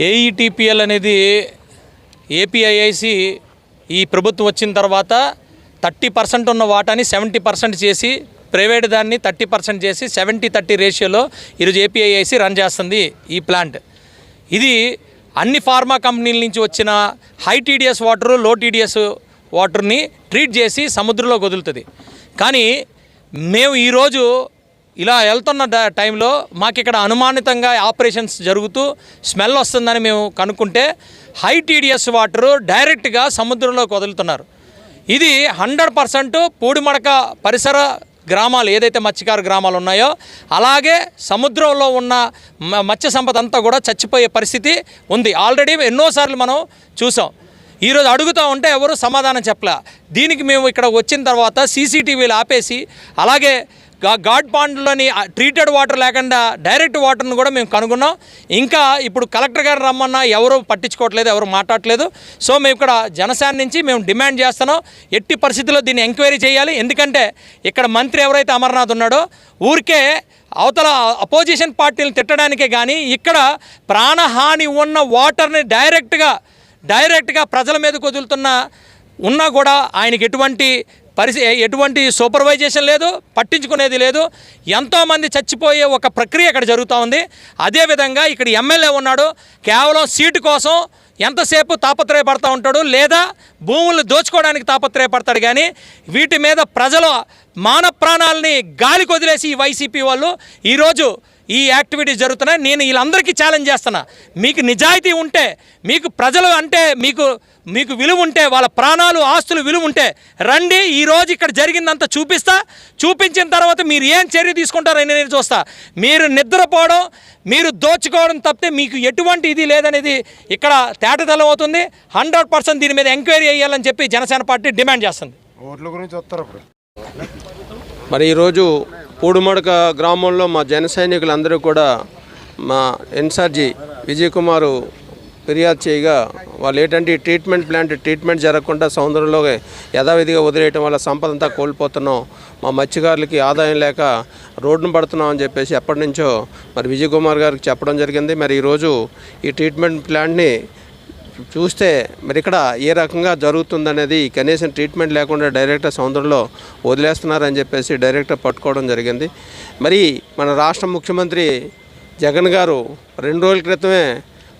ఏఈటీపీఎల్ అనేది ఏపీఐఐసి ఈ ప్రభుత్వం వచ్చిన తర్వాత థర్టీ పర్సెంట్ ఉన్న వాటాని సెవెంటీ పర్సెంట్ చేసి ప్రైవేట్ దాన్ని థర్టీ పర్సెంట్ చేసి సెవెంటీ థర్టీ రేషియోలో ఈరోజు ఏపీఐఐసి రన్ చేస్తుంది ఈ ప్లాంట్. ఇది అన్ని ఫార్మా కంపెనీల నుంచి వచ్చిన హై టీడీఎస్ వాటరు లో టీడీఎస్ వాటర్ని ట్రీట్ చేసి సముద్రంలో వదులుతుంది. కానీ మేము ఈరోజు ఇలా వెళ్తున్న టైంలో మాకు ఇక్కడ అనుమానితంగా ఆపరేషన్స్ జరుగుతూ స్మెల్ వస్తుందని మేము కనుక్కుంటే హై టీడీఎస్ వాటరు డైరెక్ట్గా సముద్రంలోకి వదులుతున్నారు. ఇది హండ్రెడ్ పర్సెంట్ పూడిమడక పరిసర గ్రామాలు ఏదైతే మత్స్యకారు గ్రామాలు ఉన్నాయో అలాగే సముద్రంలో ఉన్న మ- మత్స్య సంపద అంతా కూడా చచ్చిపోయే పరిస్థితి ఉంది. ఆల్రెడీ ఎన్నోసార్లు మనం చూసాం. ఈరోజు అడుగుతూ ఉంటే ఎవరు సమాధానం చెప్పలే. దీనికి మేము ఇక్కడ వచ్చిన తర్వాత సీసీటీవీలు ఆపేసి అలాగే గా గాడ్ పాండ్లోని ట్రీటెడ్ వాటర్ లేకుండా డైరెక్ట్ వాటర్ను కూడా మేము కనుగొన్నాం. ఇంకా ఇప్పుడు కలెక్టర్ గారు రమ్మన్నా ఎవరు పట్టించుకోవట్లేదు ఎవరు మాట్లాడట్లేదు. సో మేము ఇక్కడ జనసేన నుంచి మేము డిమాండ్ చేస్తున్నాం. ఎట్టి పరిస్థితుల్లో దీన్ని ఎంక్వైరీ చేయాలి. ఎందుకంటే ఇక్కడ మంత్రి ఎవరైతే అమర్నాథ్ ఉన్నాడో ఊరికే అవతల అపోజిషన్ పార్టీలను తిట్టడానికే కానీ ఇక్కడ ప్రాణహాని ఉన్న వాటర్ని డైరెక్ట్గా డైరెక్ట్గా ప్రజల మీదకు వదులుతున్న ఉన్నా కూడా ఆయనకి ఎటువంటి పరిస్థి ఎటువంటి సూపర్వైజేషన్ లేదు పట్టించుకునేది లేదు. ఎంతోమంది చచ్చిపోయే ఒక ప్రక్రియ ఇక్కడ జరుగుతూ ఉంది. అదేవిధంగా ఇక్కడ ఎమ్మెల్యే ఉన్నాడు. కేవలం సీటు కోసం ఎంతసేపు తాపత్రయపడతా ఉంటాడు లేదా భూములు దోచుకోవడానికి తాపత్రయపడతాడు కానీ వీటి మీద ప్రజల మాన ప్రాణాలని గాలికి వదిలేసి ఈ వైసీపీ వాళ్ళు ఈరోజు ఈ యాక్టివిటీస్ జరుగుతున్నాయి నేను వీళ్ళందరికీ ఛాలెంజ్ చేస్తున్నా. మీకు నిజాయితీ ఉంటే మీకు ప్రజలు అంటే మీకు మీకు విలువ ఉంటే వాళ్ళ ప్రాణాలు ఆస్తులు విలువ ఉంటే రండి ఈరోజు ఇక్కడ జరిగిందంతా చూపిస్తా. చూపించిన తర్వాత మీరు ఏం చర్య తీసుకుంటారని నేను చూస్తా. మీరు నిద్రపోవడం మీరు దోచుకోవడం తప్పితే మీకు ఎటువంటి ఇది లేదనేది ఇక్కడ తేటతెల్లం అవుతుంది. హండ్రెడ్ పర్సెంట్ దీని మీద ఎంక్వైరీ చేయాలని చెప్పి జనసేన పార్టీ డిమాండ్ చేస్తుంది. ఓట్ల గురించి వస్తారు అప్పుడు. మరి ఈరోజు పూడుమడక గ్రామంలో మా జన సైనికులందరూ కూడా మా ఇన్ఛార్జి విజయ్ కుమారు ఫిర్యాదు చేయగా వాళ్ళు ఏంటంటే ట్రీట్మెంట్ ప్లాంట్ ట్రీట్మెంట్ జరగకుండా సముద్రంలో యథావిధిగా వదిలేయటం వల్ల సంపద అంతా కోల్పోతున్నాం. మా మత్స్యకారులకి ఆదాయం లేక రోడ్డును పడుతున్నాం అని చెప్పేసి ఎప్పటి నుంచో మరి విజయ్ కుమార్ గారికి చెప్పడం జరిగింది. మరి ఈరోజు ఈ ట్రీట్మెంట్ ప్లాంట్ని చూస్తే మరి ఇక్కడ ఏ రకంగా జరుగుతుందనేది కనీసం ట్రీట్మెంట్ లేకుండా డైరెక్టర్ సముద్రంలో వదిలేస్తున్నారని చెప్పేసి డైరెక్టర్ పట్టుకోవడం జరిగింది. మరి మన రాష్ట్ర ముఖ్యమంత్రి జగన్ గారు రెండు రోజుల క్రితమే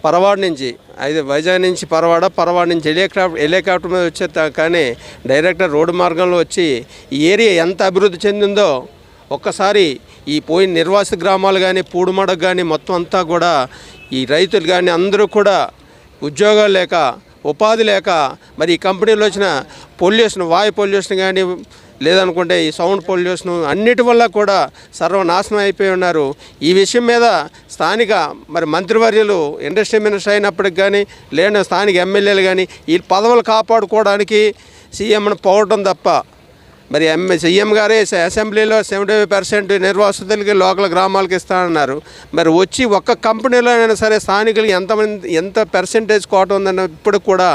పరవాడ నుంచి అయితే వైజాగ్ నుంచి పరవాడ పరవాడ నుంచి హెలికాప్టర్ హెలికాప్టర్ మీద వచ్చే కానీ డైరెక్టర్ రోడ్డు మార్గంలో వచ్చి ఈ ఏరియా ఎంత అభివృద్ధి చెందిందో ఒక్కసారి ఈ పోయిన నిర్వాసిత గ్రామాలు కానీ పూడుమడకు కానీ మొత్తం అంతా కూడా ఈ రైతులు కానీ అందరూ కూడా ఉద్యోగాలు లేక ఉపాధి లేక మరి ఈ కంపెనీలో వచ్చిన పొల్యూషన్ వాయు పొల్యూషన్ కానీ లేదనుకుంటే ఈ సౌండ్ పొల్యూషన్ అన్నిటి వల్ల కూడా సర్వనాశనం అయిపోయి ఉన్నారు. ఈ విషయం మీద స్థానిక మరి మంత్రివర్యులు ఇండస్ట్రీ మినిస్టర్ అయినప్పటికి కానీ లేని స్థానిక ఎమ్మెల్యేలు కానీ ఈ పదవులు కాపాడుకోవడానికి సీఎంను పోవడం తప్ప మరి ఎమ్మె సీఎం గారే అసెంబ్లీలో సెవెంటీ పర్సెంట్ నిర్వాసితులకి లోకల్ గ్రామాలకు ఇస్తానన్నారు. మరి వచ్చి ఒక్క కంపెనీలో అయినా సరే స్థానికులకి ఎంతమంది ఎంత పర్సెంటేజ్ కోట ఉందన్న ఇప్పుడు కూడా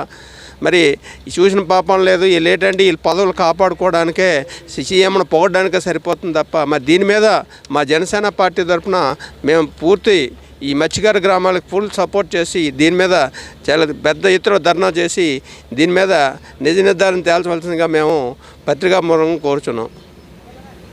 మరి చూసిన పాపం లేదు. లేటంటే వీళ్ళ పదవులు కాపాడుకోవడానికే సీఎంను పోగడానికే సరిపోతుంది తప్ప మరి దీని మీద మా జనసేన పార్టీ తరఫున మేము పూర్తి ఈ మత్స్యకార గ్రామాలకు ఫుల్ సపోర్ట్ చేసి దీని మీద చాలా పెద్ద ఎత్తున ధర్నా చేసి దీని మీద నిజ నిర్ధారణ తేల్చవలసిందిగా మేము పత్రికా మూలంగా కోరుచున్నాం.